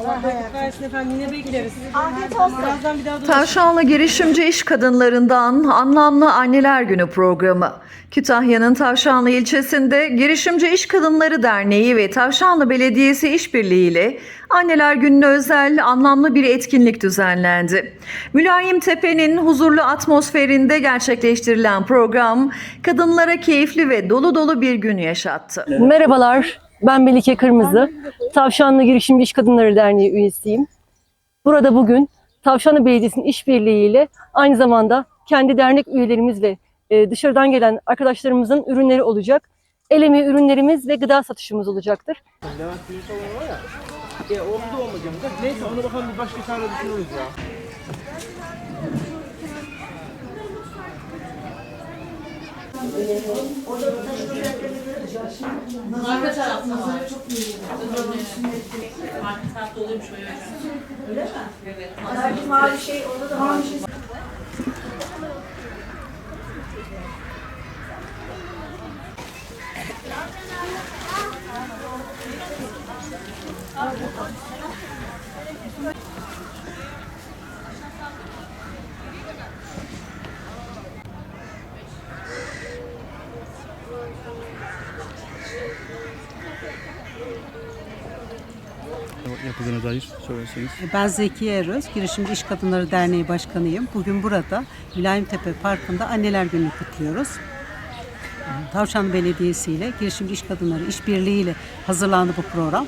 Allah bereket versin efendim. Yine bekleriz. Afiyet olsun. Birazdan bir daha dolaşırız. Tavşanlı girişimci iş kadınlarından Anlamlı Anneler Günü programı. Kütahya'nın Tavşanlı ilçesinde Girişimci İş Kadınları Derneği ve Tavşanlı Belediyesi işbirliğiyle Anneler Günü'ne özel anlamlı bir etkinlik düzenlendi. Mülayim Tepe'nin huzurlu atmosferinde gerçekleştirilen program kadınlara keyifli ve dolu dolu bir gün yaşattı. Merhabalar, ben Melike Kırmızı. Tavşanlı Girişimci İş Kadınları Derneği üyesiyim. Burada bugün Tavşanlı Belediyesi'nin işbirliğiyle aynı zamanda kendi dernek üyelerimiz ve e, dışarıdan gelen arkadaşlarımızın ürünleri olacak. El emeği ürünlerimiz ve gıda satışımız olacaktır. Levent Büyük olan var ya. E oldu da olmayacak da. Neyse onu bakalım bir başka çare düşünürüz ya. Arka tarafta var. Arka tarafta oluyormuş öyle. Evet. Mavi şey orada da mavi şey. Yapıldığına dair söylerseniz. Ben Zekiye Eröz, Girişimci İş Kadınları Derneği Başkanıyım. Bugün burada Mülayimtepe Parkı'nda Anneler Günü kutluyoruz. Tavşan Belediyesi ile Girişimci İş Kadınları İşbirliği ile hazırlandı bu program.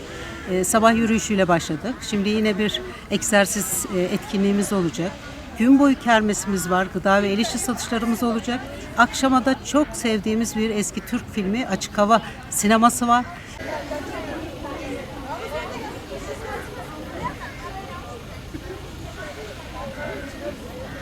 Ee, sabah yürüyüşüyle başladık. Şimdi yine bir egzersiz e, etkinliğimiz olacak. Gün boyu kermesimiz var, gıda ve el işi satışlarımız olacak. Akşama da çok sevdiğimiz bir eski Türk filmi Açık Hava sineması var. Thank you.